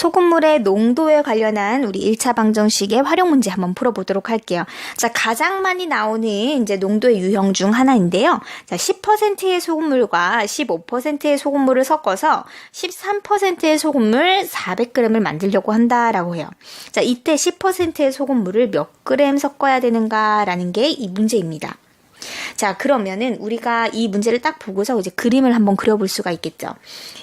소금물의 농도에 관련한 우리 1차 방정식의 활용 문제 한번 풀어보도록 할게요. 자, 가장 많이 나오는 이제 농도의 유형 중 하나인데요. 자, 10%의 소금물과 15%의 소금물을 섞어서 13%의 소금물 400g을 만들려고 한다라고 해요. 자, 이때 10%의 소금물을 몇 그램 섞어야 되는가라는 게 이 문제입니다. 자, 그러면은 우리가 이 문제를 딱 보고서 이제 그림을 한번 그려볼 수가 있겠죠.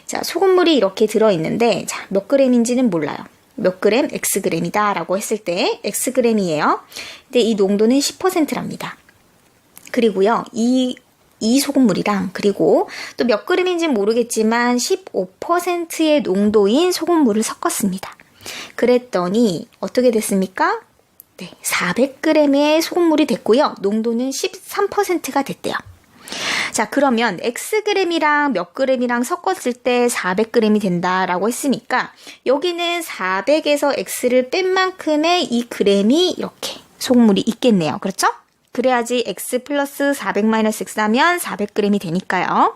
자, 소금물이 이렇게 들어있는데, 자, 몇 그램인지는 몰라요. 몇 그램, x 그램이다 라고 했을 때, x 그램이에요. 근데 이 농도는 10%랍니다. 그리고요, 이, 이 소금물이랑, 그리고 또 몇 그램인지는 모르겠지만, 15%의 농도인 소금물을 섞었습니다. 그랬더니, 어떻게 됐습니까? 네, 400g의 소금물이 됐고요. 농도는 13%가 됐대요. 자, 그러면 Xg이랑 몇 g이랑 섞었을 때 400g이 된다라고 했으니까 여기는 400에서 X를 뺀 만큼의 이 g이 이렇게 소금물이 있겠네요. 그렇죠? 그래야지 X 플러스 400 마이너스 X 하면 400g이 되니까요.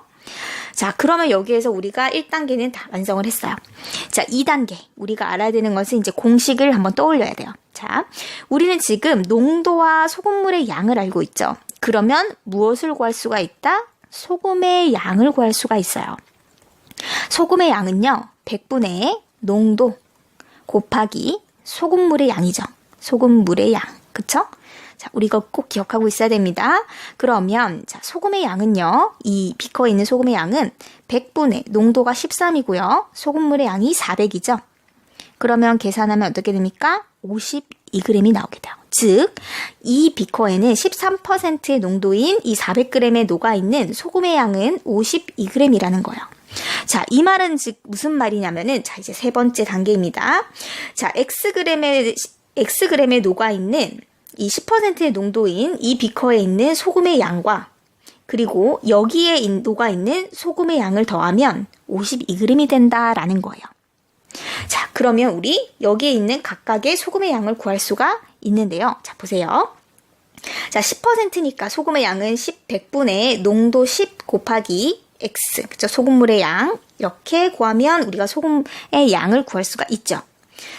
자, 그러면 여기에서 우리가 1단계는 다 완성을 했어요. 자, 2단계. 우리가 알아야 되는 것은 이제 공식을 한번 떠올려야 돼요. 자, 우리는 지금 농도와 소금물의 양을 알고 있죠. 그러면 무엇을 구할 수가 있다? 소금의 양을 구할 수가 있어요. 소금의 양은요, 100분의 농도 곱하기 소금물의 양이죠. 소금물의 양. 그쵸? 자, 우리 이거 꼭 기억하고 있어야 됩니다. 그러면, 자, 소금의 양은요, 이 비커에 있는 소금의 양은 100분의 농도가 13이고요. 소금물의 양이 400이죠. 그러면 계산하면 어떻게 됩니까? 52g이 나오게 돼요. 즉, 이 비커에는 13%의 농도인 이 400g에 녹아있는 소금의 양은 52g이라는 거예요. 자, 이 말은 즉 무슨 말이냐면은, 자, 이제 세 번째 단계입니다. 자, xg에, xg에 녹아 있는 이 10%의 농도인 이 비커에 있는 소금의 양과 그리고 여기에 녹아 있는 소금의 양을 더하면 52g이 된다라는 거예요. 자, 그러면 우리 여기에 있는 각각의 소금의 양을 구할 수가 있는데요. 자, 보세요. 자, 10%니까 소금의 양은 10, 100분의 농도 10 곱하기 x, 그죠? 소금물의 양. 이렇게 구하면 우리가 소금의 양을 구할 수가 있죠.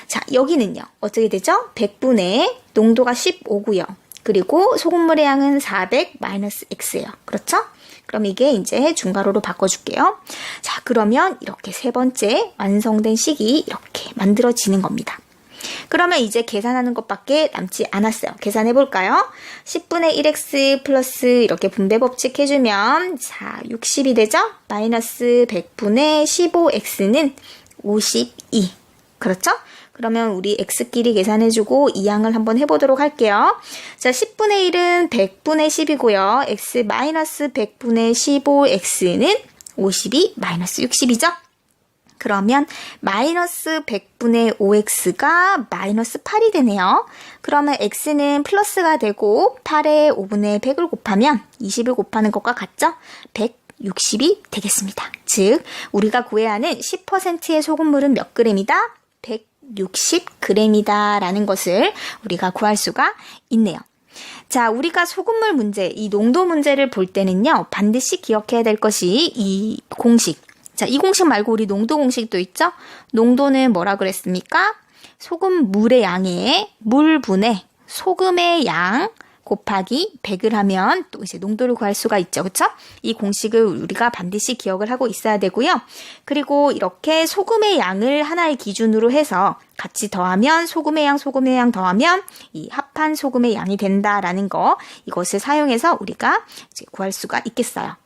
자, 여기는요. 어떻게 되죠? 100분의 농도가 15고요. 그리고 소금물의 양은 400 마이너스 x예요. 그렇죠? 그럼 이게 이제 중괄호로 바꿔줄게요. 자, 그러면 이렇게 세 번째 완성된 식이 이렇게 만들어지는 겁니다. 그러면 이제 계산하는 것밖에 남지 않았어요. 계산해 볼까요? 10분의 1x 플러스 이렇게 분배 법칙 해주면 자 60이 되죠? 마이너스 100분의 15x는 52 그렇죠? 그러면 우리 x끼리 계산해주고 이 양을 한번 해보도록 할게요. 자, 10분의 1은 100분의 10이고요. x 마이너스 100분의 15x는 52 마이너스 60이죠? 그러면 마이너스 100분의 5x가 마이너스 8이 되네요. 그러면 x는 플러스가 되고 8에 5분의 100을 곱하면 20을 곱하는 것과 같죠? 160이 되겠습니다. 즉 우리가 구해야 하는 10%의 소금물은 몇 그램이다? 160g이다 라는 것을 우리가 구할 수가 있네요. 자, 우리가 소금물 문제, 이 농도 문제를 볼 때는요, 반드시 기억해야 될 것이 이 공식. 자, 이 공식 말고 우리 농도 공식도 있죠? 농도는 뭐라 그랬습니까? 소금 물의 양에 물분의 소금의 양 곱하기 100을 하면 또 이제 농도를 구할 수가 있죠. 그쵸? 이 공식을 우리가 반드시 기억을 하고 있어야 되고요. 그리고 이렇게 소금의 양을 하나의 기준으로 해서 같이 더하면 소금의 양, 소금의 양 더하면 이 합한 소금의 양이 된다라는 거 이것을 사용해서 우리가 구할 수가 있겠어요.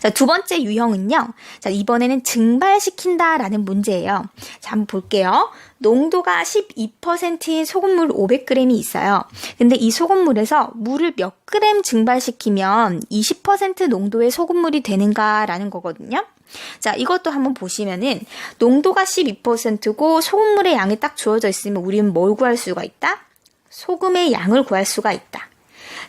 자, 두 번째 유형은요. 자, 이번에는 증발시킨다라는 문제예요. 자, 한번 볼게요. 농도가 12%인 소금물 500g이 있어요. 근데 이 소금물에서 물을 몇 그램 증발시키면 20% 농도의 소금물이 되는가라는 거거든요. 자, 이것도 한번 보시면은 농도가 12%고 소금물의 양이 딱 주어져 있으면 우리는 뭘 구할 수가 있다? 소금의 양을 구할 수가 있다.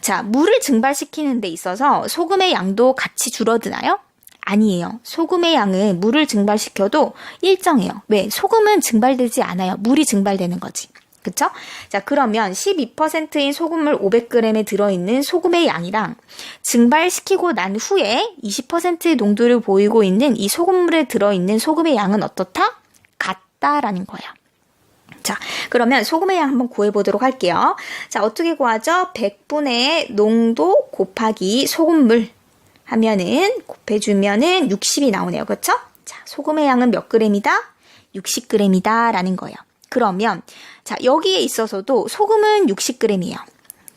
자, 물을 증발시키는 데 있어서 소금의 양도 같이 줄어드나요? 아니에요. 소금의 양은 물을 증발시켜도 일정해요. 왜? 소금은 증발되지 않아요. 물이 증발되는 거지. 그쵸? 자, 그러면 12%인 소금물 500g에 들어있는 소금의 양이랑 증발시키고 난 후에 20%의 농도를 보이고 있는 이 소금물에 들어있는 소금의 양은 어떻다? 남았다라는 거예요. 자, 그러면 소금의 양 한번 구해보도록 할게요. 자, 어떻게 구하죠? 100분의 농도 곱하기 소금물 하면은 곱해주면은 60이 나오네요. 그렇죠? 자, 소금의 양은 몇 그램이다? 60g이다 라는 거예요. 그러면 자, 여기에 있어서도 소금은 60g이에요.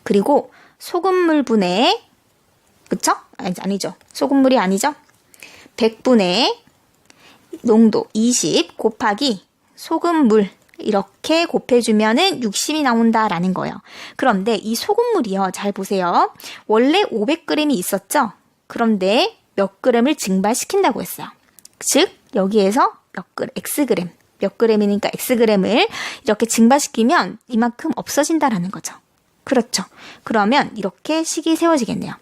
그리고 소금물 분의 그쵸? 아니, 아니죠. 소금물이 아니죠. 100분의 농도 20 곱하기 소금물 이렇게 곱해주면은 60이 나온다라는 거예요. 그런데 이 소금물이요. 잘 보세요. 원래 500g이 있었죠? 그런데 몇 g을 증발시킨다고 했어요. 즉, 여기에서 몇 그램, x그램, 몇 그램이니까 x그램을 이렇게 증발시키면 이만큼 없어진다라는 거죠. 그렇죠. 그러면 이렇게 식이 세워지겠네요.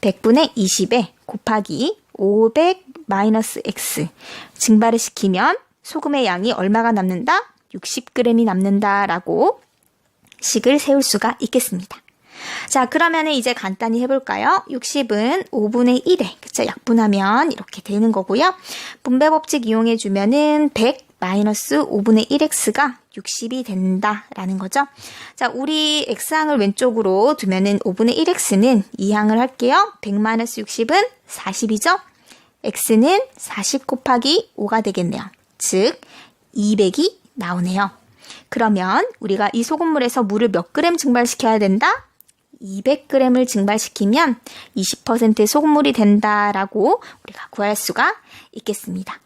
100분의 20에 곱하기 500 마이너스 x 증발을 시키면 소금의 양이 얼마가 남는다? 60g이 남는다라고 식을 세울 수가 있겠습니다. 자, 그러면 이제 간단히 해볼까요? 60은 5분의 1에, 그쵸? 약분하면 이렇게 되는 거고요. 분배 법칙 이용해주면은 100 마이너스 5분의 1x가 60이 된다라는 거죠. 자, 우리 x항을 왼쪽으로 두면은 5분의 1x는 2항을 할게요. 100 마이너스 60은 40이죠? x는 40 곱하기 5가 되겠네요. 즉, 200이 나오네요. 그러면 우리가 이 소금물에서 물을 몇 그램 증발시켜야 된다? 200g을 증발시키면 20%의 소금물이 된다라고 우리가 구할 수가 있겠습니다.